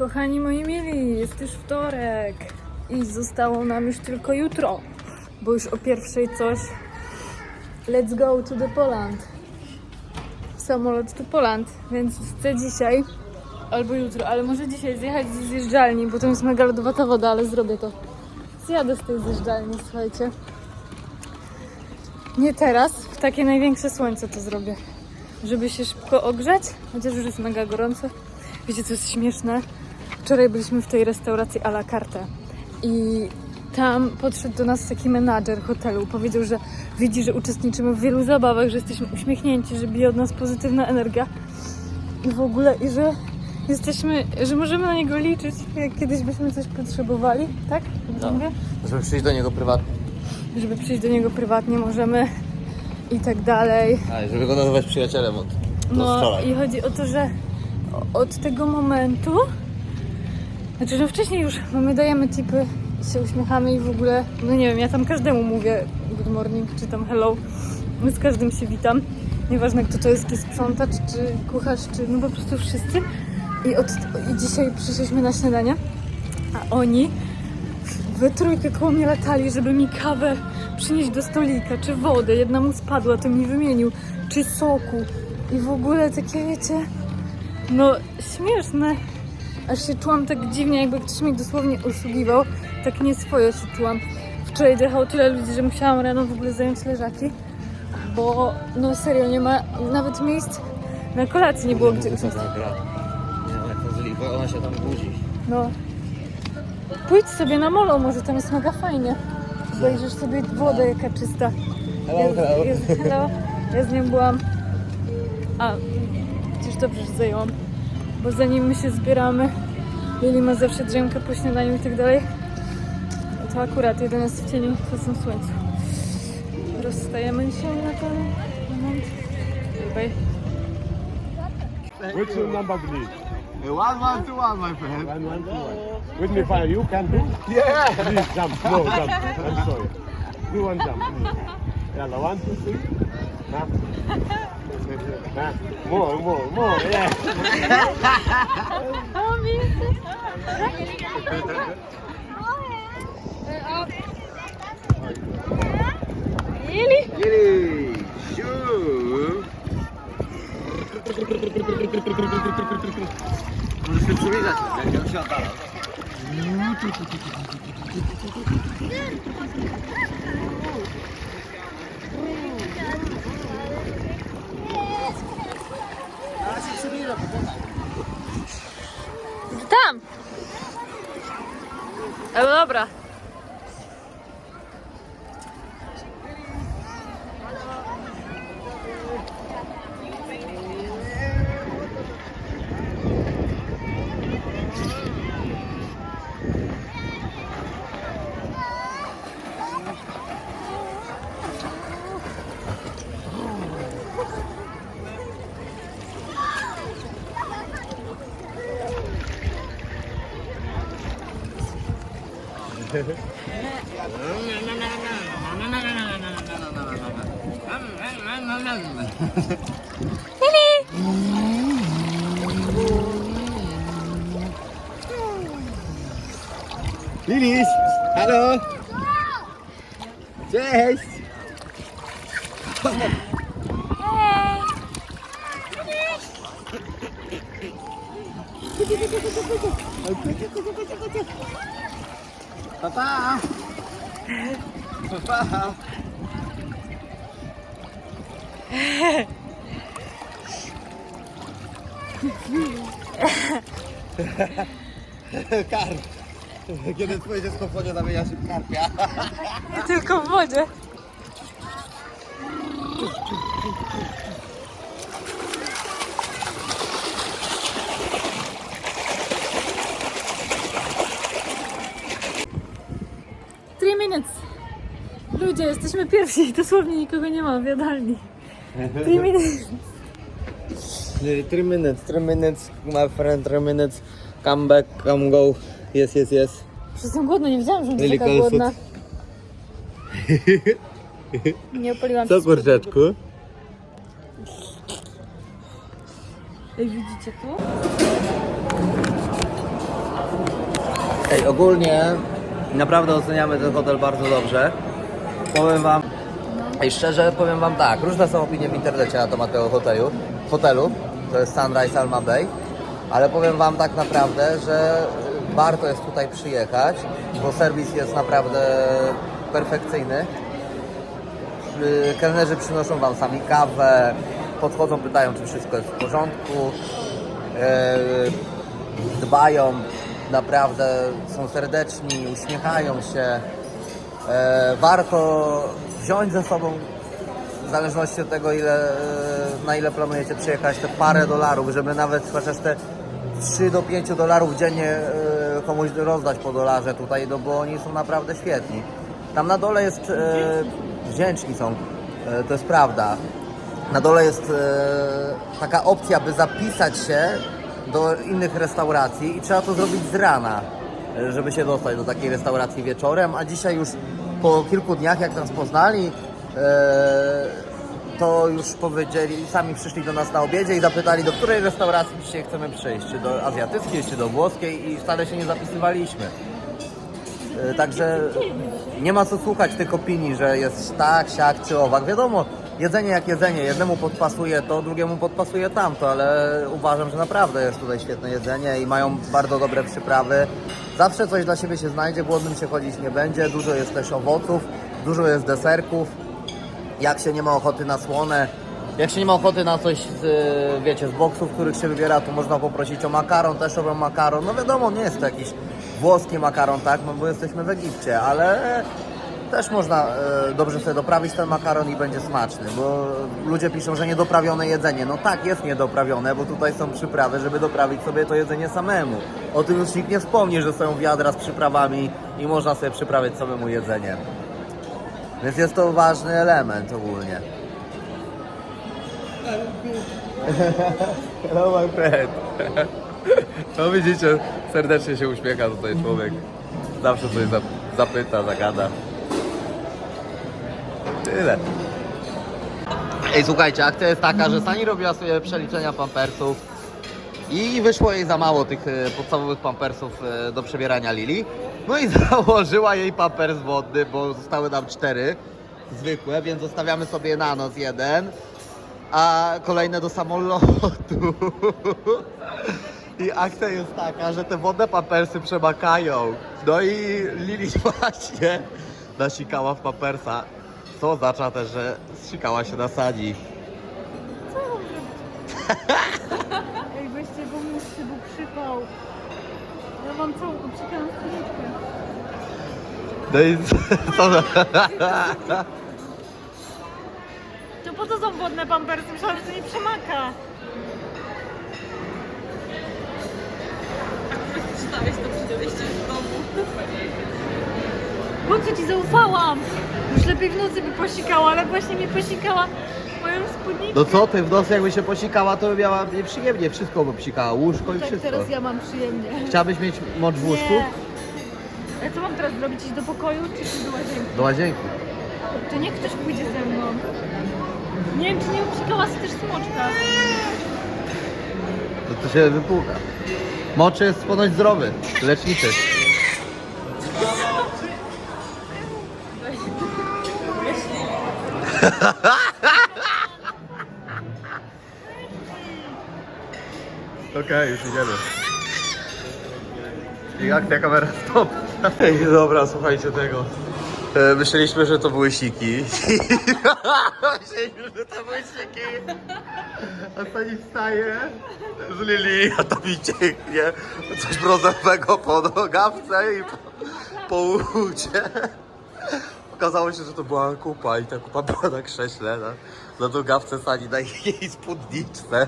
Kochani moi mili, jest już wtorek i zostało nam już tylko jutro, bo już o pierwszej coś. Let's go to the Poland. Samolot to Poland, więc chcę dzisiaj albo jutro, ale może dzisiaj zjechać z zjeżdżalni, bo tam jest mega lodowata woda, ale zrobię to. Zjadę z tej zjeżdżalni, słuchajcie. Nie teraz, w takie największe słońce to zrobię. Żeby się szybko ogrzać, chociaż już jest mega gorąco. Wiecie, co jest śmieszne? Wczoraj byliśmy w tej restauracji à la carte i tam podszedł do nas taki menadżer hotelu. Powiedział, że widzi, że uczestniczymy w wielu zabawach, że jesteśmy uśmiechnięci, że bije od nas pozytywna energia i w ogóle, i że jesteśmy, że możemy na niego liczyć, jak kiedyś byśmy coś potrzebowali, tak? No. mówię? Żeby przyjść do niego prywatnie. Żeby przyjść do niego prywatnie możemy i tak dalej. A, żeby go nazywać przyjacielem od, od No wczoraj. i chodzi o to, że od tego momentu, znaczy, że wcześniej już my dajemy tipy i się uśmiechamy i w ogóle, no nie wiem, ja tam każdemu mówię good morning, czy tam hello, z każdym się witam. Nieważne kto to jest, czy sprzątacz, czy kucharz, czy no po prostu wszyscy. I, od, I dzisiaj przyszliśmy na śniadanie, a oni we trójkę koło mnie latali, żeby mi kawę przynieść do stolika, czy wodę. Jedna mu spadła, to mi wymienił, czy soku. I w ogóle takie, wiecie, no śmieszne. Aż się czułam tak dziwnie, jakby ktoś mi dosłownie usługiwał. Tak nieswojo się czułam. Wczoraj dojechało tyle ludzi, że musiałam rano w ogóle zająć leżaki. Bo no serio, nie ma nawet miejsc na kolacji nie było gdzie usiąść. bo ona się tam budzi. No. Pójdź sobie na molo, może tam jest mega fajnie. Zajrzysz sobie wodę jaka czysta. Hello, ja, hello. Ja, hello. Ja z nią byłam. A, przecież dobrze, że zajęłam. Bo zanim my się zbieramy, Lili ma zawsze drzemkę po śniadaniu i tak dalej. To akurat jeden jest w cieniu, to są słońcu. Rozstajemy dzisiaj na ten moment. Bye. Which number, please? One, one, two, one, my friend. One, one, two, one. With me, fire. You can do? Yeah. Please jump. No, jump. I'm sorry. Do one jump, please. Yalla, one, two, three. Nah. Nah. More, more, more. Yeah. Giddy. Shoo. Możesz Tam! Ale dobra. Lilis. Hallo. Tschüss. Hey. Papá! Papa. Carro. Kiedy twoje dziecko w wodzie zamienia się w karpia. Tylko w wodzie. Three minutes. Ludzie, jesteśmy pierwsi. Dosłownie nikogo nie ma w jadalni. Three minutes. Three minutes, three minutes, my friend, three minutes. Come back, come go. Yes, yes, yes. Jestem głodna, nie wiedziałam, że będę taka głodna. Nie opaliłam Co się kurczaczku? Ej, widzicie tu? Ej, ogólnie naprawdę oceniamy ten hotel bardzo dobrze. Powiem wam, ej, szczerze powiem wam tak, różne są opinie w internecie na temat tego hotelu, hotelu, to jest Sunrise Alma Bay, ale powiem wam tak naprawdę, że warto jest tutaj przyjechać, bo serwis jest naprawdę perfekcyjny. Kelnerzy przynoszą wam sami kawę, podchodzą, pytają, czy wszystko jest w porządku. E, dbają, naprawdę są serdeczni, uśmiechają się. E, warto wziąć ze sobą, w zależności od tego, ile, e, na ile planujecie przyjechać, te parę dolarów, żeby nawet chociaż te 3 do 5 dolarów dziennie komuś rozdać po dolarze tutaj, no bo oni są naprawdę świetni. Tam na dole jest, e, wdzięczni są, e, to jest prawda. Na dole jest e, taka opcja, by zapisać się do innych restauracji i trzeba to zrobić z rana, e, żeby się dostać do takiej restauracji wieczorem, a dzisiaj już po kilku dniach, jak nas poznali, e, to już powiedzieli, sami przyszli do nas na obiedzie i zapytali, do której restauracji dzisiaj chcemy przyjść, czy do azjatyckiej, czy do włoskiej i wcale się nie zapisywaliśmy. E, Także nie ma co słuchać tych opinii, że jest tak, siak czy owak. Wiadomo, jedzenie jak jedzenie. Jednemu podpasuje to, drugiemu podpasuje tamto, ale uważam, że naprawdę jest tutaj świetne jedzenie i mają bardzo dobre przyprawy. Zawsze coś dla siebie się znajdzie, głodnym się chodzić nie będzie. Dużo jest też owoców, dużo jest deserków. Jak się nie ma ochoty na słone, jak się nie ma ochoty na coś, z, y, wiecie, z boksów, których się wybiera, to można poprosić o makaron, też robią makaron. No wiadomo, nie jest to jakiś włoski makaron, tak, no bo jesteśmy w Egipcie, ale też można e, dobrze sobie doprawić ten makaron i będzie smaczny, bo ludzie piszą, że niedoprawione jedzenie. No tak, jest niedoprawione, bo tutaj są przyprawy, żeby doprawić sobie to jedzenie samemu. O tym już nikt nie wspomni, że są wiadra z przyprawami i można sobie przyprawiać samemu jedzenie. Więc jest to ważny element ogólnie. Hello my friend. No widzicie, serdecznie się uśmiecha tutaj człowiek. Zawsze coś zap- zapyta, zagada. Tyle. Ej, słuchajcie, akcja jest taka, że Sani robiła sobie przeliczenia pampersów i wyszło jej za mało tych e, podstawowych pampersów e, do przebierania Lili. No i założyła jej pampers wodny, bo zostały nam cztery zwykłe, więc zostawiamy sobie na noc jeden, a kolejne do samolotu. I akcja jest taka, że te wodne pampersy przemakają. No i Lili właśnie nasikała w pampersa. Co oznacza też, że zsikała się na sani. Ej, weźcie, bo mi się był przypał. Ja mam całą obsikaną stoliczkę. No i co? To po co są wodne pampersy? Myślałam, że to nie przemaka. Czytałeś to przy wyjściu z domu. Po co ci zaufałam? Już lepiej w nocy by posikała, ale właśnie mi posikała moją spódnicę. No co ty, w nocy jakby się posikała, to by miała nieprzyjemnie, wszystko by psikała, łóżko i tak wszystko. teraz ja mam przyjemnie. Chciałabyś mieć mocz w łóżku? Nie. A co mam teraz zrobić? Iść do pokoju czy iść do łazienki? Do łazienki. To niech ktoś pójdzie ze mną. Nie wiem, czy nie obsikała się też smoczka. To, to się wypłuka. Mocz jest ponoć zdrowy, leczniczy. Okej, już idziemy. I akcja kamera stop. Ej, dobra, słuchajcie tego. E, Myśleliśmy, że to były siki. Myśleliśmy, że to były siki. A pani wstaje z Lili, a to mi cieknie coś brązowego po nogawce i po, po łudzie. Okazało się, że to była kupa i ta kupa była na krześle, na, na nogawce Sani, na jej spódniczce.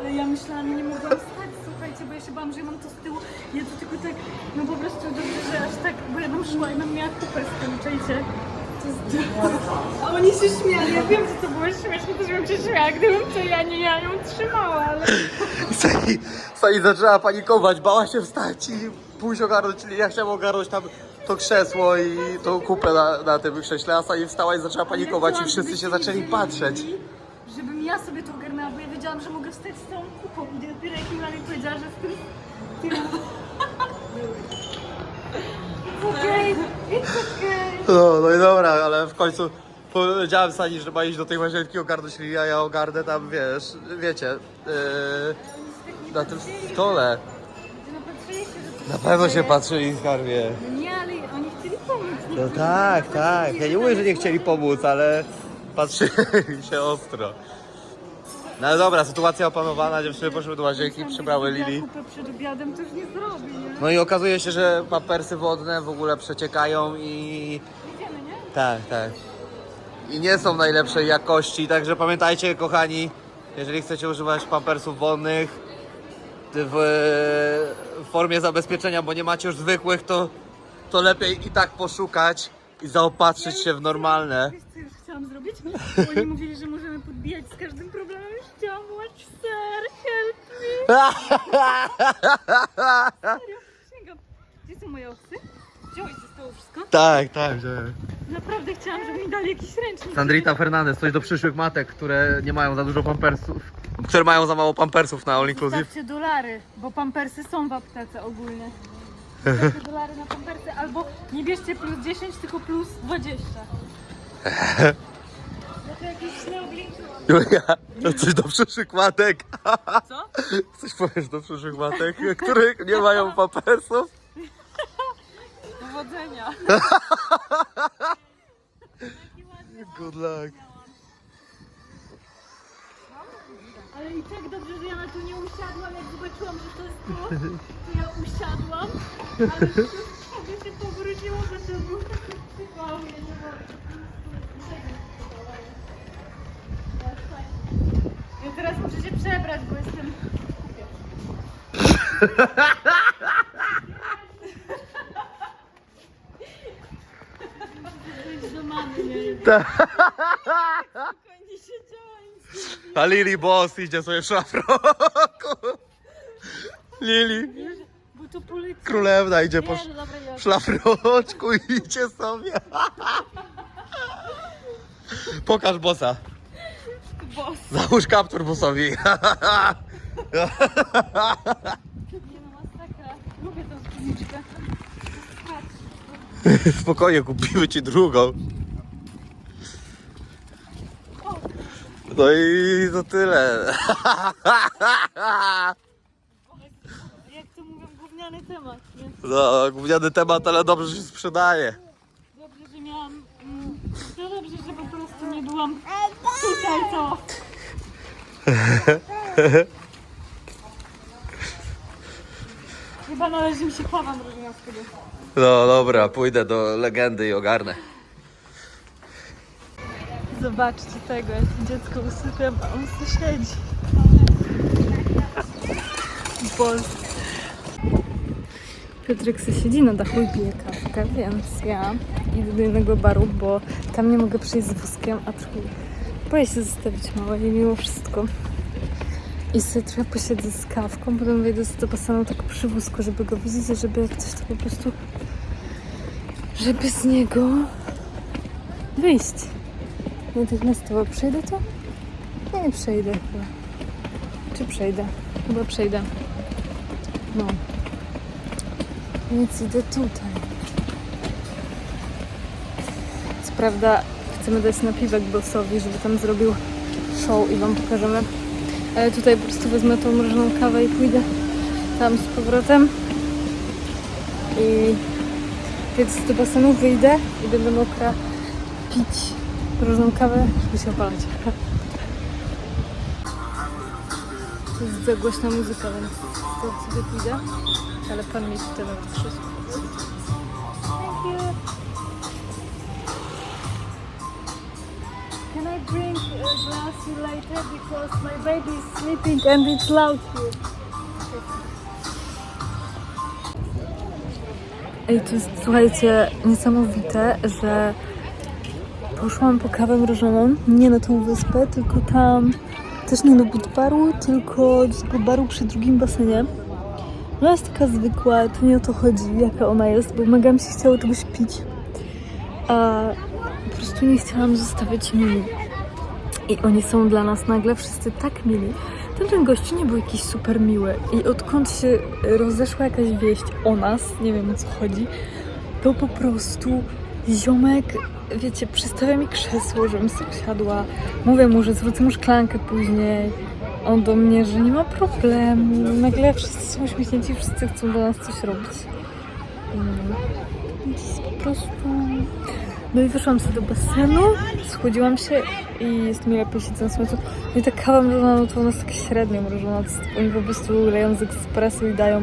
Ale ja myślałam, nie mogłam wstać, słuchajcie, bo ja się bałam, że ja mam to z tyłu. Ja to tylko tak, no po prostu dobrze, że aż tak, bo ja bym szła i bym miała kupę z tym, czajcie. To jest... A oni się śmiali, ja wiem, że to było śmieszne, też bym się śmiała, gdybym to ja nie ja ją trzymała, ale... Sani, Sani zaczęła panikować, bała się wstać i pójść ogarnąć, czyli ja chciałem ogarnąć tam to krzesło i tą kupę na, na tym krześle, a Sani wstała i zaczęła panikować i wszyscy się zaczęli patrzeć. Żebym ja sobie to ogarnęła, bo ja wiedziałam, że mogę wstać z całą kupą i dopiero jak Ula mi powiedziała, że z tym... tym... Okej, it's okay. No, no i dobra, ale w końcu powiedziałem Sani, że ma iść do tej łazienki ogarnąć Lili, a ja ogarnę tam, wiesz, wiecie, yy, na tym stole. No patrzyliście, że to Na pewno się patrzyli skarbie. Nie, ale oni chcieli pomóc. No tak, tak. Ja nie mówię, że nie chcieli pomóc, ale patrzyli się ostro. No ale dobra, sytuacja opanowana, dziewczyny poszły do łazienki, przybrały Lili. Kupę przed obiadem to już nie zrobi, nie? No i okazuje się, że pampersy wodne w ogóle przeciekają i... Idziemy, nie? Tak, tak. I nie są najlepszej jakości, także pamiętajcie kochani, jeżeli chcecie używać pampersów wodnych w, w formie zabezpieczenia, bo nie macie już zwykłych, to, to lepiej i tak poszukać i zaopatrzyć się w normalne. Wiesz co już chciałam zrobić? Bo Oni mówili, że możemy podbijać z każdym problemem. Sir, help me. Serio, sięgam. Gdzie są moje oksy? Wziąłeś ze stołu wszystko? Tak, tak, że... Naprawdę chciałam, żeby mi dali jakiś ręcznik. Sandrita Fernandez, coś do przyszłych matek, które nie mają za dużo pampersów, które mają za mało pampersów na All Inclusive. Stawcie dolary, bo pampersy są w aptece ogólnie. Stawcie dolary na pampersy, albo nie bierzcie plus 10, tylko plus 20. No to jakieś źle obliczyłam. Julia, coś do przyszłych matek. Co? Coś powiesz do przyszłych matek, których nie mają pampersów? Powodzenia. Good luck. Ale i tak dobrze, że ja na to nie usiadłam, jak zobaczyłam, że to jest to, to ja usiadłam, ale sobie się powróciło, bo to był wow, ja nie mogę. Ja teraz muszę się przebrać, bo jestem... Do mamy, nie? Siedziała. A Lili Boss idzie sobie w szlafroku. Lili, Bo to królewna idzie po Nie, no dobra, ja. szlafroczku i idzie sobie. Pokaż bossa. Boss. Załóż kaptur bossowi. Nie no, masakra. Lubię tą spódniczkę. Spokojnie, kupimy ci drugą. No i to tyle. Jak to mówią, gówniany temat, nie? No, gówniany temat, ale dobrze się sprzedaje. Dobrze, że miałam... Mm, to dobrze, że po byłam tutaj, co? Chyba należy mi się kawa mrożona wtedy. No dobra, pójdę do legendy i ogarnę. Zobaczcie tego, jak dziecko usypiam, a on tu siedzi. Boże. Piotrek se siedzi na dachu i pije kawkę, więc ja idę do innego baru, bo tam nie mogę przyjść z wózkiem, a trochę boję się zostawić małe i mimo wszystko. I sobie trochę posiedzę z kawką, potem wejdę do basenu tak przy wózku, żeby go widzieć, żeby jak coś to po prostu, żeby z niego wyjść. Natychmiastowo przejdę to? Nie, nie przejdę chyba. Czy przejdę? Chyba przejdę. No. Więc idę tutaj. Prawda chcemy dać napiwek bossowi, żeby tam zrobił show i wam pokażemy. Ale tutaj po prostu wezmę tą mrożoną kawę i pójdę tam z powrotem. I więc do basenu wyjdę i będę mokra pić mrożoną kawę, żeby się opalać. To jest za głośna muzyka, więc to sobie pójdę. Ale pan mi tutaj na krzesło. Drink a glass you later because my baby is sleeping and it's loud here. Ej, to jest, słuchajcie, niesamowite, że poszłam po kawę mrożoną, nie na tą wyspę, tylko tam, też nie do Budwaru, tylko do baru przy drugim basenie. Ona jest taka zwykła, to nie o to chodzi, jaka ona jest, bo mega mi się chciało czegoś pić. A po prostu nie chciałam zostawiać mili. I oni są dla nas nagle wszyscy tak mili. Ten gościu nie był jakiś super miły i odkąd się rozeszła jakaś wieść o nas, nie wiem o co chodzi, to po prostu ziomek, wiecie, przystawia mi krzesło, żebym sobie siadła. Mówię mu, że zwrócę mu szklankę później. On do mnie, że nie ma problemu. Nagle wszyscy są uśmiechnięci, wszyscy chcą dla nas coś robić. Mm. Więc po prostu... No i wyszłam sobie do basenu, schłodziłam się i jest mi lepiej siedzę na słońcu. No i ta kawa mrożona, no to u nas tak średnio mrożona. Oni po prostu leją z ekspresu i dają,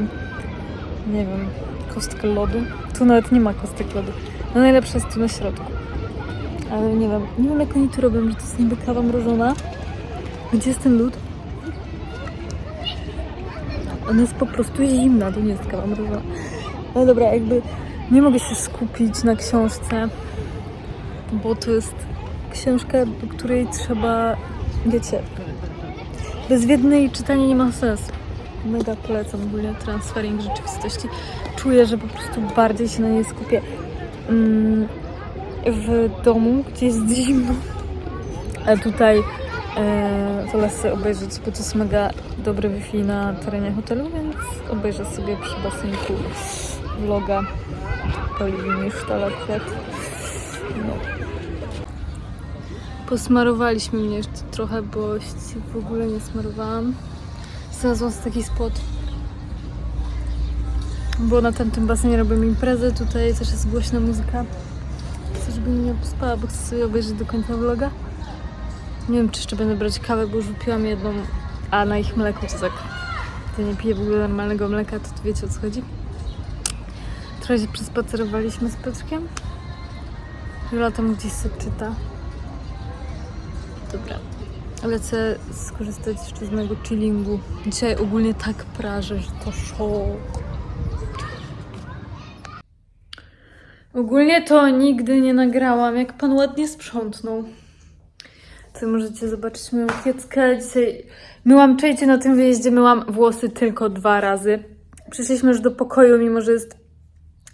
nie wiem, kostkę lodu. Tu nawet nie ma kostek lodu. No najlepsze jest tu na środku. Ale nie wiem, nie wiem jak oni to robią, że to jest niby kawa mrożona. Gdzie jest ten lód? Ona jest po prostu zimna, to nie jest kawa mrożona. No dobra, jakby nie mogę się skupić na książce, bo to jest książka, do której trzeba, wiecie, bez wiednej czytanie nie ma sensu. Mega polecam ogólnie transferring rzeczywistości. Czuję, że po prostu bardziej się na niej skupię mm, w domu, gdzie jest zimno. A tutaj e, wolę sobie obejrzeć, bo to jest mega dobry Wi-Fi na terenie hotelu, więc obejrzę sobie przy basenku vloga Oliwii Misztal akurat. No. Posmarowaliśmy mnie jeszcze trochę, bo się w ogóle nie smarowałam. Znalazłam sobie taki spot. Bo na tamtym basenie robimy imprezę, tutaj też jest głośna muzyka. Chcę, żeby mnie nie pospała, bo chcę sobie obejrzeć do końca vloga. Nie wiem, czy jeszcze będę brać kawę, bo już wypiłam jedną, a na ich mleku to tak... To nie piję w ogóle normalnego mleka, to, wiecie o co chodzi. Trochę się przespacerowaliśmy z Piotrkiem. Jola tam gdzieś sobie czyta. Dobra. Lecę skorzystać jeszcze z mojego chillingu. Dzisiaj ogólnie tak prażę, że to szok. Ogólnie to nigdy nie nagrałam, jak pan ładnie sprzątnął. To możecie zobaczyć moją kieckę. Dzisiaj myłam, czejcie, na tym wyjeździe myłam włosy tylko dwa razy. Przyszliśmy już do pokoju, mimo że jest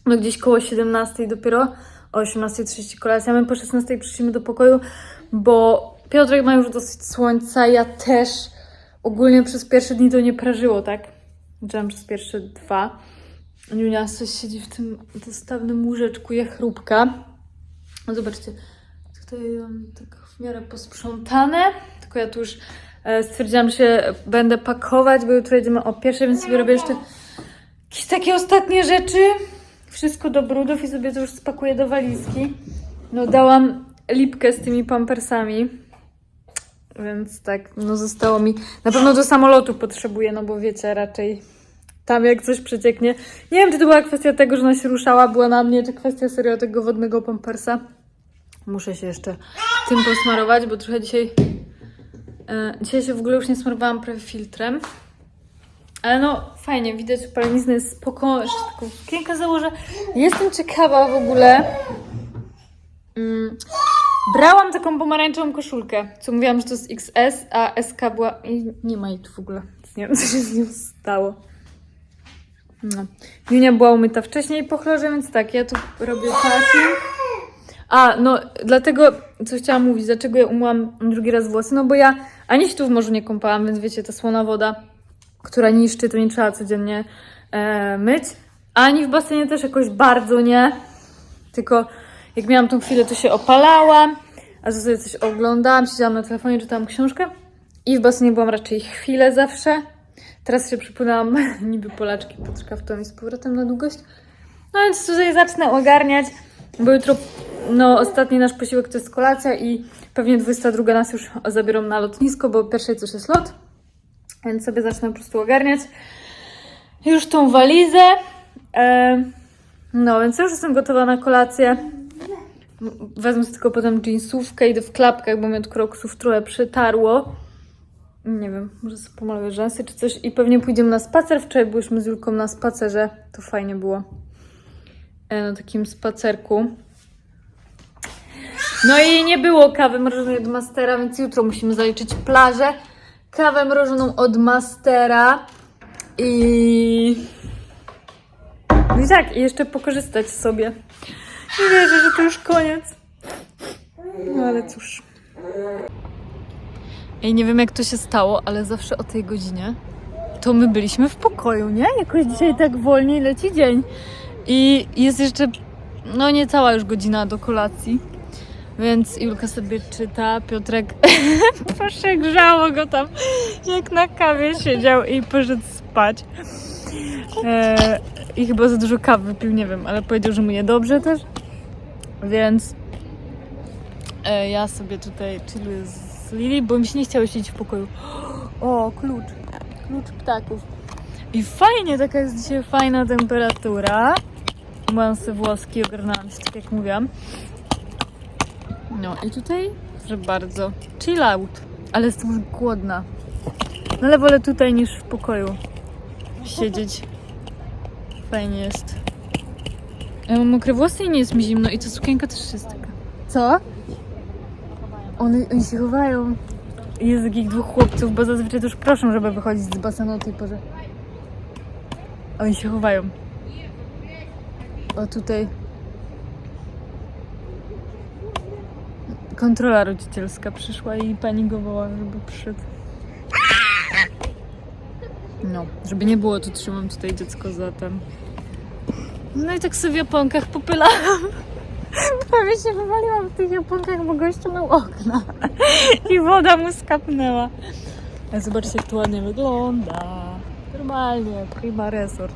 no gdzieś koło 17 dopiero, o 18.30 kolacja. My po 16 przyszliśmy do pokoju, bo Piotrek ma już dosyć słońca, ja też. Ogólnie przez pierwsze dni to nie prażyło, tak? Widziałam przez pierwsze dwa. Junia coś siedzi w tym dostawnym łóżeczku, je chrupka. No zobaczcie, tutaj mam tak w miarę posprzątane, tylko ja tu już e, stwierdziłam, że będę pakować, bo jutro jedziemy o pierwszej, więc sobie robię jeszcze jakieś takie ostatnie rzeczy. Wszystko do brudów i sobie to już spakuję do walizki. No dałam lipkę z tymi pampersami. Więc tak, no zostało mi. Na pewno do samolotu potrzebuję, no bo wiecie, raczej tam jak coś przecieknie. Nie wiem, czy to była kwestia tego, że ona się ruszała, była na mnie, czy kwestia serio tego wodnego pampersa. Muszę się jeszcze tym posmarować, bo trochę dzisiaj. E, dzisiaj się w ogóle już nie smarowałam prawie filtrem. Ale no, fajnie, widać, palenizna jest spoko. Jeszcze taką sukienkę założę. Jestem ciekawa w ogóle. Mm. Brałam taką pomarańczową koszulkę, co mówiłam, że to jest XS, a SK była... I nie ma jej tu w ogóle. Nie wiem, co się z nią stało. No. Junia była umyta wcześniej po chlorze, więc tak, ja tu robię parking. A, no, dlatego, co chciałam mówić, dlaczego ja umyłam drugi raz włosy, no bo ja ani się tu w morzu nie kąpałam, więc wiecie, ta słona woda, która niszczy, to nie trzeba codziennie e, myć. Ani w basenie też jakoś bardzo nie, tylko jak miałam tą chwilę, to się opalałam, a to sobie coś oglądałam, siedziałam na telefonie, czytałam książkę i w basenie byłam raczej chwilę zawsze. Teraz się przypłynęłam niby Polaczki, to i z powrotem na długość. No więc tutaj zacznę ogarniać, bo jutro no, ostatni nasz posiłek to jest kolacja i pewnie 22 nas już zabiorą na lotnisko, bo pierwszej coś jest lot. Więc sobie zacznę po prostu ogarniać już tą walizę. E, no, więc już jestem gotowa na kolację. Wezmę sobie tylko potem jeansówkę, idę w klapkach, bo mnie od kroksów trochę przytarło. Nie wiem, może sobie pomaluję rzęsy czy coś i pewnie pójdziemy na spacer. Wczoraj byliśmy z Julką na spacerze, to fajnie było. E, Na takim spacerku. No i nie było kawy mrożonej od Mastera, więc jutro musimy zaliczyć plażę. Kawę mrożoną od Mastera i... No i tak, i jeszcze pokorzystać sobie. Nie wierzę, że to już koniec. No ale cóż. I nie wiem jak to się stało, ale zawsze o tej godzinie to my byliśmy w pokoju, nie? Jakoś dzisiaj tak wolniej leci dzień. I jest jeszcze, no niecała już godzina do kolacji. Więc Julka sobie czyta, Piotrek przegrzało go tam, jak na kawie siedział i poszedł spać. E, I chyba za dużo kawy wypił, nie wiem, ale powiedział, że mu niedobrze też. Więc e, ja sobie tutaj chilluję z Lili, bo mi się nie chciało siedzieć w pokoju. O, klucz. Klucz ptaków. I fajnie, taka jest dzisiaj fajna temperatura. Myłam sobie włoski, ogarnęłam się, tak jak mówiłam. No i tutaj, że bardzo chill out. Ale jestem głodna. No ale wolę tutaj niż w pokoju siedzieć. Fajnie jest. Mam mokre włosy i nie jest mi zimno i ta sukienka też jest taka. Co? Oni się chowają. Jest takich dwóch chłopców, bo zazwyczaj już proszą, żeby wychodzić z basenu o tej porze. Oni się chowają. O tutaj. Kontrola rodzicielska przyszła i pani go woła, żeby przyszedł. No, żeby nie było, to trzymam tutaj dziecko za ten. No i tak sobie w japonkach popylałam. Prawie się wywaliłam w tych japonkach, bo gościu miał okna. I woda mu skapnęła. Zobaczcie, jak to ładnie wygląda. Normalnie, prima resort.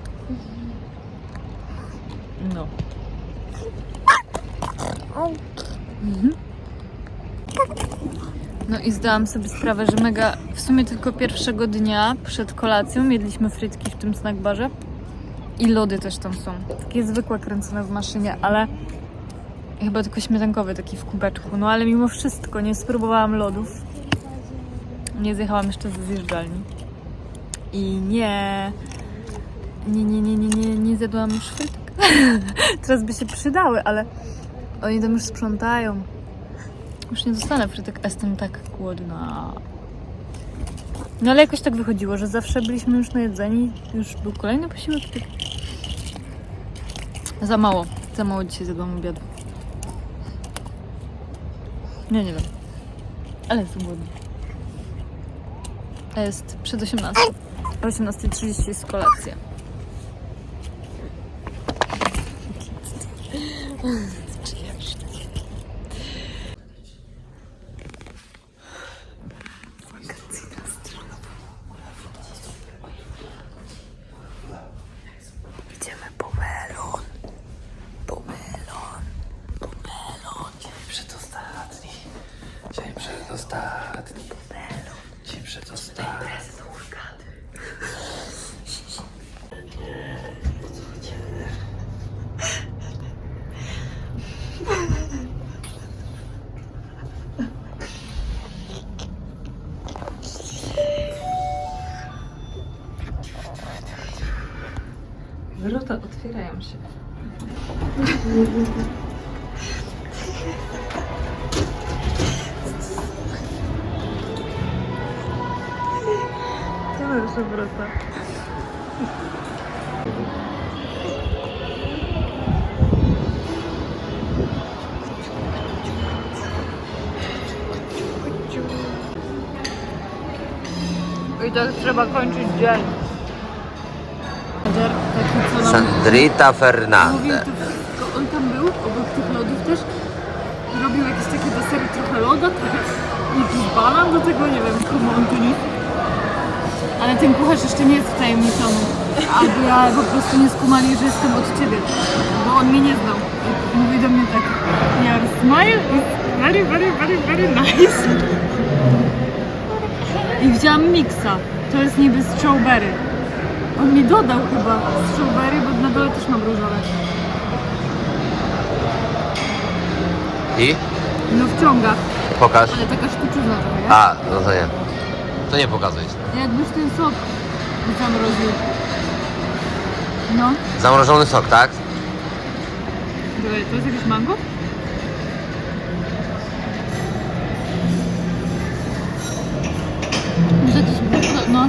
No. Mhm. No i zdałam sobie sprawę, że mega, w sumie tylko pierwszego dnia przed kolacją jedliśmy frytki w tym snack barze i lody też tam są. Takie zwykłe kręcone w maszynie, ale chyba tylko śmietankowy taki w kubeczku. No ale mimo wszystko nie spróbowałam lodów. Nie zjechałam jeszcze ze zjeżdżalni. I nie... Nie, nie, nie, nie, nie, nie zjadłam już frytek. Teraz by się przydały, ale oni tam już sprzątają. Już nie dostanę frytek, jestem tak głodna. No ale jakoś tak wychodziło, że zawsze byliśmy już najedzeni. Już był kolejny posiłek. Tak. Za mało. Za mało dzisiaj zjadłam obiadu. Nie, nie wiem. Ale jestem głodna. Jest przed 18. O 18.30 jest kolacja. Wrota otwierają się. To nasze wrota. I tak trzeba kończyć dzień. Sandrita Fernandez. On tam był, obok tych lodów też. Robił jakieś takie desery, trochę loda, trochę jakiś banan do tego, nie wiem, komontyni. Ale ten kucharz jeszcze nie jest wtajemniczony. Albo ja po prostu nie skumali, że jestem od ciebie. Bo on mnie nie znał. Mówi do mnie tak, your smile is very, very, very, very nice. I wzięłam miksa. To jest niby strawberry. On mi dodał chyba strawberry, bo na dole też mam różowe. I? No wciąga, Pokaż. ale taka sztuczna trochę, nie? A, no to nie. To nie pokazuj. Jakbyś ten sok zamroził. No, Zamrożony sok, tak? Dobra, to jest jakieś mango? Jest jakieś, no,